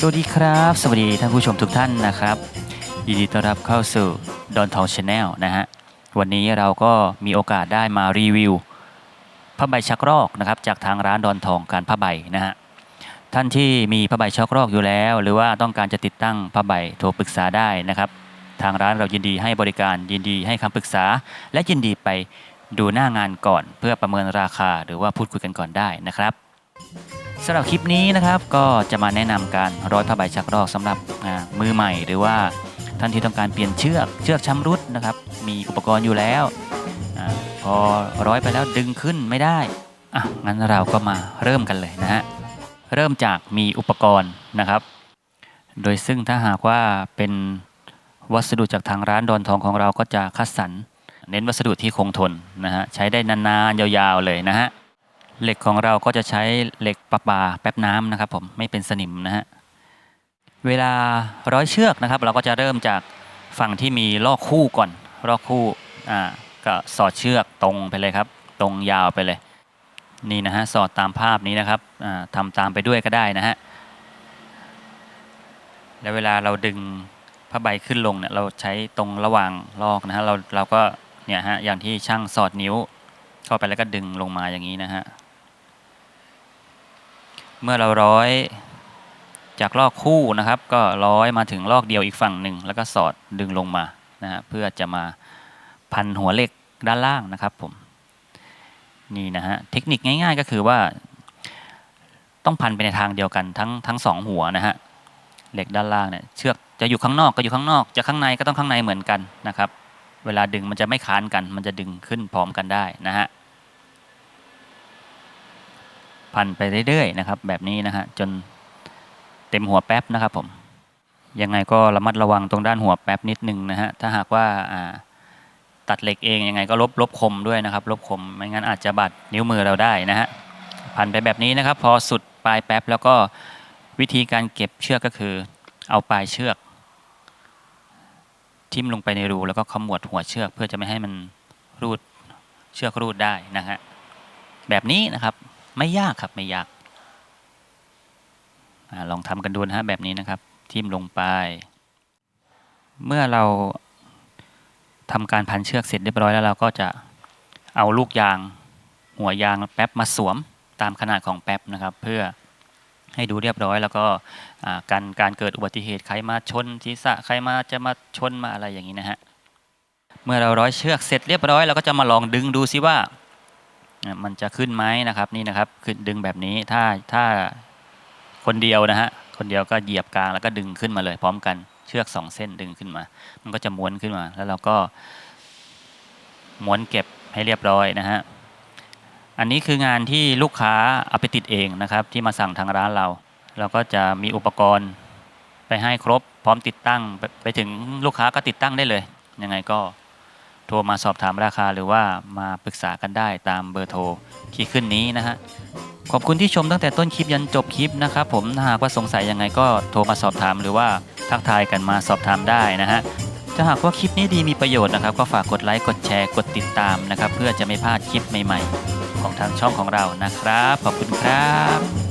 สวัสดีครับ สวัสดีท่านผู้ชมทุกท่านนะครับ ยินดีต้อนรับเข้าสู่ดอนทองชาแนลนะฮะ วันนี้เราก็มีโอกาสได้มารีวิวผ้าใบชักรอกนะครับ จากทางร้านดอนทองการผ้าใบนะฮะ ท่านที่มีผ้าใบชักรอกอยู่แล้ว หรือว่าต้องการจะติดตั้งผ้าใบโทรปรึกษาได้นะครับ ทางร้านเรายินดีให้บริการยินดีให้คำปรึกษา และยินดีไปดูหน้างานก่อน เพื่อประเมินราคาหรือว่าพูดคุยกันก่อนได้นะครับ สำหรับคลิปนี้นะครับก็จะมาแนะนำการร้อยผ้าใบชักรอกสำหรับมือใหม่ หรือว่าท่านที่ต้องการเปลี่ยนเชือกเชือกชำรุดนะครับ มีอุปกรณ์อยู่แล้วอพอร้อยไปแล้วดึงขึ้นไม่ได้อะงั้นเราก็มาเริ่มกันเลยนะฮะเริ่มจากมีอุปกรณ์นะครับ โดยซึ่งถ้าหากว่าเป็นวัสดุจากทางร้านดอนทองของเราก็จะคัดสรรเน้นวัสดุที่คงทนนะฮะใช้ได้นานๆยาวๆเลยนะฮะ เหล็กของเราก็จะใช้เหล็กประปาแป๊บน้ำนะครับผมไม่เป็นสนิมนะฮะเวลาร้อยเชือกนะครับ เราก็จะเริ่มจากฝั่งที่มีลอกคู่ก่อนลอกคู่อ่าก็สอดเชือกตรงไปเลยครับ ตรงยาวไปเลย นี่นะฮะสอดตามภาพนี้นะครับอ่าทำตามไปด้วยก็ได้นะฮะแล้วเวลาเราดึงผ้าใบขึ้นลงเนี่ยเราใช้ตรงระหว่างลอกนะฮะเราเราก็เนี่ยฮะอย่างที่ช่างสอดนิ้วเข้าไปแล้วก็ดึงลงมาอย่างนี้นะฮะ เมื่อเราร้อยจากลอกคู่นะครับ ก็ร้อยมาถึงลอกเดียวอีกฝั่งหนึ่งแล้วก็สอดดึงลงมานะฮะเพื่อจะมาพันหัวเหล็กด้านล่างนะครับผมนี่นะฮะเทคนิคง่าย ๆ ก็คือว่าต้องพันไปในทางเดียวกันทั้งทั้งสองหัวนะฮะเหล็กด้านล่างเนี่ยเชือกจะอยู่ข้างนอกก็อยู่ข้างนอก จะข้างในก็ต้องข้างในเหมือนกันนะครับ เวลาดึงมันจะไม่ค้านกัน มันจะดึงขึ้นพร้อมกันได้นะฮะ พันไปเรื่อยๆนะครับ แบบนี้นะฮะจนเต็มหัวแป๊บนะครับผมยังไงก็ระมัดระวังตรงด้านหัวแป๊บนิดนึงนะฮะถ้าหากว่าตัดเหล็กเองยังไงก็ลบลบคมด้วยนะครับ ลบคมไม่งั้นอาจจะบาดนิ้วมือเราได้นะฮะพันไปแบบนี้นะครับ พอสุดปลายแป๊บแล้วก็วิธีการเก็บเชือกก็คือ เอาปลายเชือก ทิ่มลงไปในรูแล้วก็ขมวดหัวเชือกเพื่อจะไม่ให้มันรูดเชือกรูดได้นะฮะแบบนี้นะครับ ไม่ยากครับไม่ยากอลองทำกันดูนะฮะแบบนี้นะครับทิ่มลงไป เมื่อเราทำการพันเชือกเสร็จเรียบร้อยแล้วเราก็จะเอาลูกยาง หัวยางแป๊บมาสวมตามขนาดของแป๊บนะครับ เพื่อให้ดูเรียบร้อยแล้วก็การการเกิดอุบัติเหตุใครมาชนศีรษะใครมาจะมาชนมาอะไรอย่างนี้นะฮะเมื่อเราร้อยเชือกเสร็จเรียบร้อยเราก็จะมาลองดึงดูซิว่า มันจะขึ้นไหมนะครับนี่นะครับขึ้นดึงแบบนี้ถ้าถ้าคนเดียวนะฮะคนเดียวก็เหยียบกลางแล้วก็ดึงขึ้นมาเลย พร้อมกันเชือกสองเส้นดึงขึ้นมา มันก็จะม้วนขึ้นมา แล้วเราก็ม้วนเก็บให้เรียบร้อยนะฮะอันนี้คืองานที่ลูกค้าเอาไปติดเองนะครับ ที่มาสั่งทางร้านเรา เราก็จะมีอุปกรณ์ไปให้ครบ พร้อมติดตั้งไปไปถึงลูกค้าก็ติดตั้งได้เลยยังไงก็ โทรมาสอบถามราคาหรือว่ามาปรึกษากันได้ตามเบอร์โทรที่ขึ้นนี้นะฮะขอบคุณที่ชมตั้งแต่ต้นคลิปยันจบคลิปนะครับผมถ้าหากว่าสงสัยยังไงก็โทรมาสอบถามหรือว่าทักทายกันมาสอบถามได้นะฮะถ้าหากว่าคลิปนี้ดีมีประโยชน์นะครับ ก็ฝากกดไลค์กดแชร์กดติดตามนะครับ เพื่อจะไม่พลาดคลิปใหม่ ๆ ของทางช่องของเรานะครับ ขอบคุณครับ